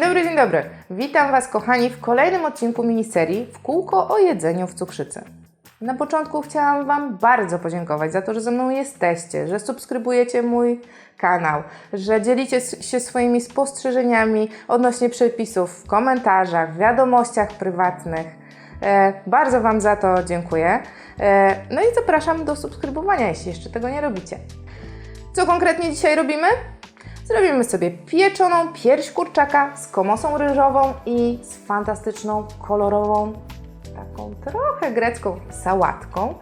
Dobry, dzień dobry. Witam Was, kochani, w kolejnym odcinku miniserii w kółko o jedzeniu w cukrzycy. Na początku chciałam Wam bardzo podziękować za to, że ze mną jesteście, że subskrybujecie mój kanał, że dzielicie się swoimi spostrzeżeniami odnośnie przepisów w komentarzach, w wiadomościach prywatnych. E, bardzo Wam za to dziękuję. E, no i zapraszam do subskrybowania, jeśli jeszcze tego nie robicie. Co konkretnie dzisiaj robimy? Zrobimy sobie pieczoną pierś kurczaka z komosą ryżową i z fantastyczną, kolorową, taką trochę grecką sałatką.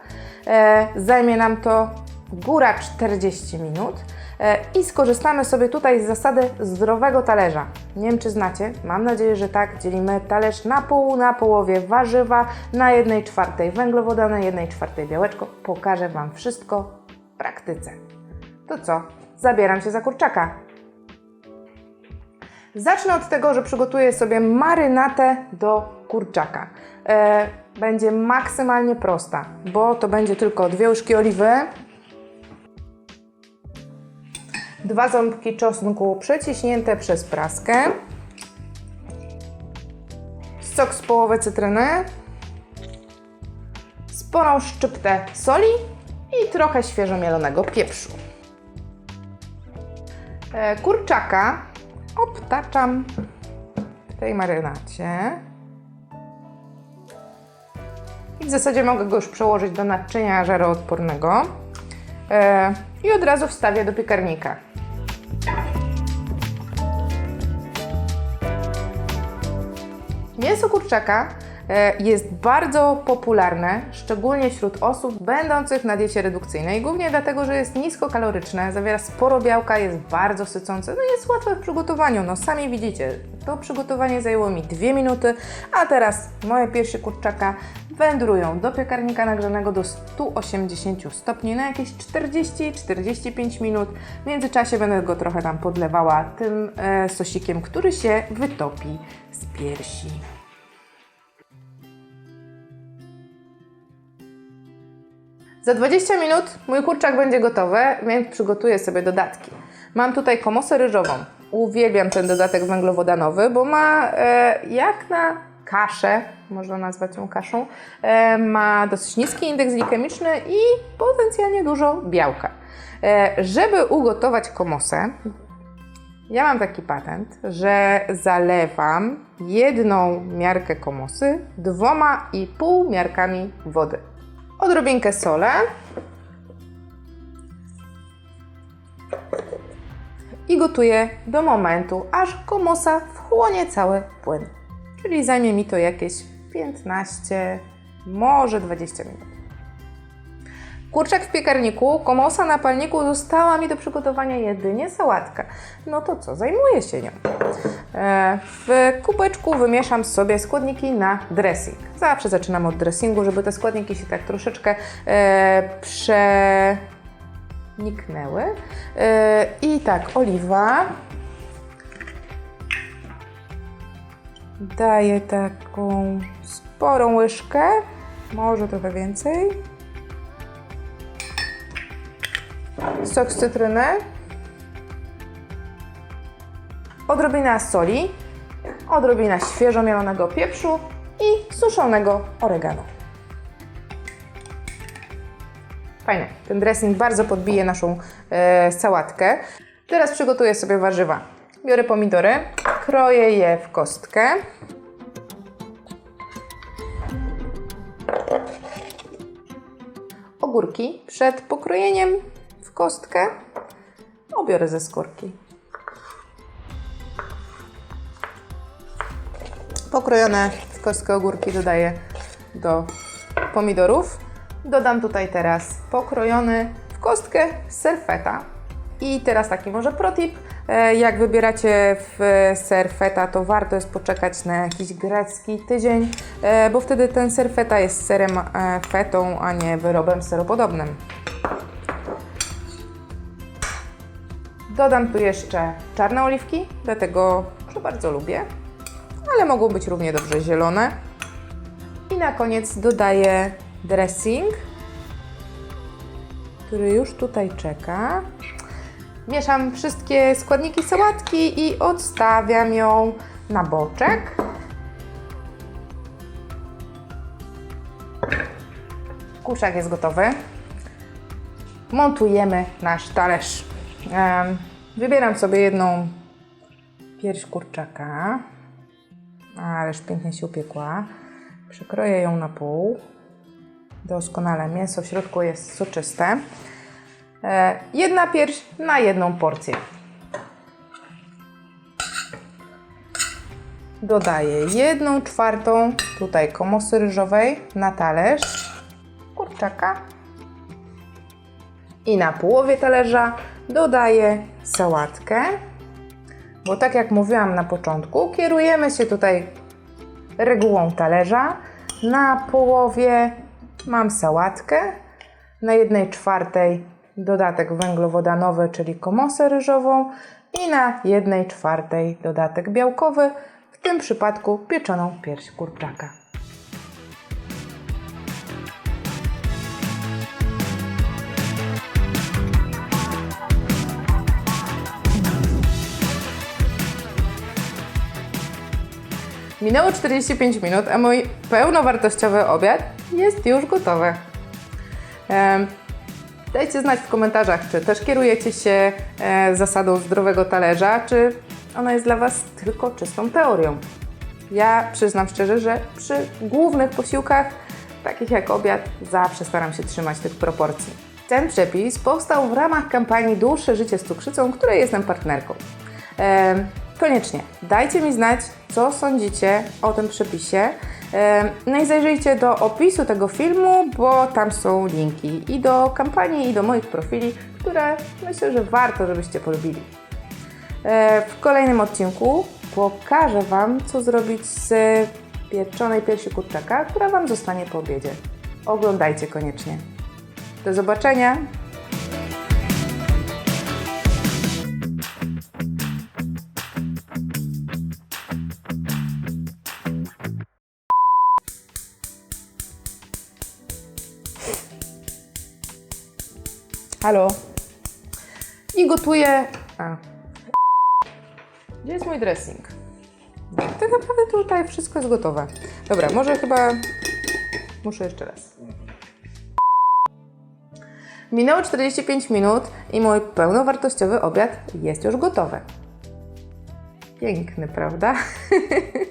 E, zajmie nam to góra 40 minut e, i skorzystamy sobie tutaj z zasady zdrowego talerza. Nie wiem, czy znacie, mam nadzieję, że tak. Dzielimy talerz na pół, na połowie warzywa, na 1 czwartej węglowodany, 1 czwartej białeczko. Pokażę Wam wszystko w praktyce. To co? Zabieram się za kurczaka. Zacznę od tego, że przygotuję sobie marynatę do kurczaka. E, będzie maksymalnie prosta, bo to będzie tylko dwie łyżki oliwy, dwa ząbki czosnku przeciśnięte przez praskę, sok z połowy cytryny, sporą szczyptę soli i trochę świeżo mielonego pieprzu. E, kurczaka obtaczam w tej marynacie. I w zasadzie mogę go już przełożyć do naczynia żaroodpornego. E, I od razu wstawię do piekarnika. Mięso kurczaka jest bardzo popularne, szczególnie wśród osób będących na diecie redukcyjnej, głównie dlatego, że jest niskokaloryczne, zawiera sporo białka, jest bardzo sycące, no jest łatwe w przygotowaniu. No sami widzicie, to przygotowanie zajęło mi 2 minuty, a teraz moje piersi kurczaka wędrują do piekarnika nagrzanego do 180 stopni na jakieś 40-45 minut. W międzyczasie będę go trochę tam podlewała tym e, sosikiem, który się wytopi z piersi. Za 20 minut mój kurczak będzie gotowy, więc przygotuję sobie dodatki. Mam tutaj komosę ryżową. Uwielbiam ten dodatek węglowodanowy, bo ma e, jak na kaszę, można nazwać ją kaszą, e, ma dosyć niski indeks glikemiczny i potencjalnie dużo białka. E, żeby ugotować komosę, ja mam taki patent, że zalewam jedną miarkę komosy dwoma i pół miarkami wody. Odrobinkę solę i gotuję do momentu, aż komosa wchłonie cały płyn. Czyli zajmie mi to jakieś 15, może 20 minut. Kurczak w piekarniku, komosa na palniku, została mi do przygotowania jedynie sałatka. No to co, zajmuję się nią. E, W kubeczku wymieszam sobie składniki na dressing. Zawsze zaczynam od dressingu, żeby te składniki się tak troszeczkę e, przeniknęły. E, I tak, oliwa. Daję taką sporą łyżkę, może trochę więcej. Sok z cytryny, odrobina soli, odrobina świeżo mielonego pieprzu i suszonego oregano. Fajne. Ten dressing bardzo podbije naszą e, sałatkę. Teraz przygotuję sobie warzywa. Biorę pomidory, kroję je w kostkę. Ogórki przed pokrojeniem kostkę obiorę ze skórki. Pokrojone w kostkę ogórki dodaję do pomidorów. Dodam tutaj teraz pokrojony w kostkę serfeta. I teraz taki może protip. E, Jak wybieracie w ser feta, to warto jest poczekać na jakiś grecki tydzień, e, bo wtedy ten ser feta jest serem e, fetą, a nie wyrobem seropodobnym. Dodam tu jeszcze czarne oliwki, dlatego, że bardzo lubię, ale mogą być równie dobrze zielone. I na koniec dodaję dressing, który już tutaj czeka. Mieszam wszystkie składniki sałatki i odstawiam ją na boczek. Kurczak jest gotowy. Montujemy nasz talerz. Em, Wybieram sobie jedną pierś kurczaka. Ależ pięknie się upiekła. Przekroję ją na pół. Doskonale. Mięso w środku jest soczyste. E, Jedna pierś na jedną porcję. Dodaję jedną czwartą tutaj komosy ryżowej na talerz kurczaka. I na połowie talerza dodaję sałatkę. Bo tak jak mówiłam na początku, kierujemy się tutaj regułą talerza. Na połowie mam sałatkę, na jednej czwartej dodatek węglowodanowy, czyli komosę ryżową i na jednej czwartej dodatek białkowy, w tym przypadku pieczoną pierś kurczaka. Minęło 45 minut, a mój pełnowartościowy obiad jest już gotowy. Dajcie znać w komentarzach, czy też kierujecie się e, zasadą zdrowego talerza, czy ona jest dla Was tylko czystą teorią. Ja przyznam szczerze, że przy głównych posiłkach, takich jak obiad, zawsze staram się trzymać tych proporcji. Ten przepis powstał w ramach kampanii Dłuższe życie z cukrzycą, której jestem partnerką. Koniecznie dajcie mi znać, co sądzicie o tym przepisie. No i zajrzyjcie do opisu tego filmu, bo tam są linki i do kampanii, i do moich profili, które myślę, że warto, żebyście polubili. E, W kolejnym odcinku pokażę Wam, co zrobić z pieczonej piersi kurczaka, która Wam zostanie po obiedzie. Oglądajcie koniecznie. Do zobaczenia! Halo. I gotuję. A. Gdzie jest mój dressing? No, tak naprawdę tutaj wszystko jest gotowe. Dobra, może chyba. Muszę jeszcze raz. Minęło 45 minut i mój pełnowartościowy obiad jest już gotowy. Piękny, prawda?